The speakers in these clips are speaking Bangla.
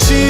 তুমি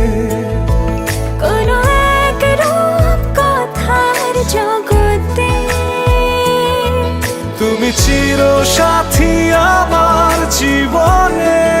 চির সাথী আমার জীবনে।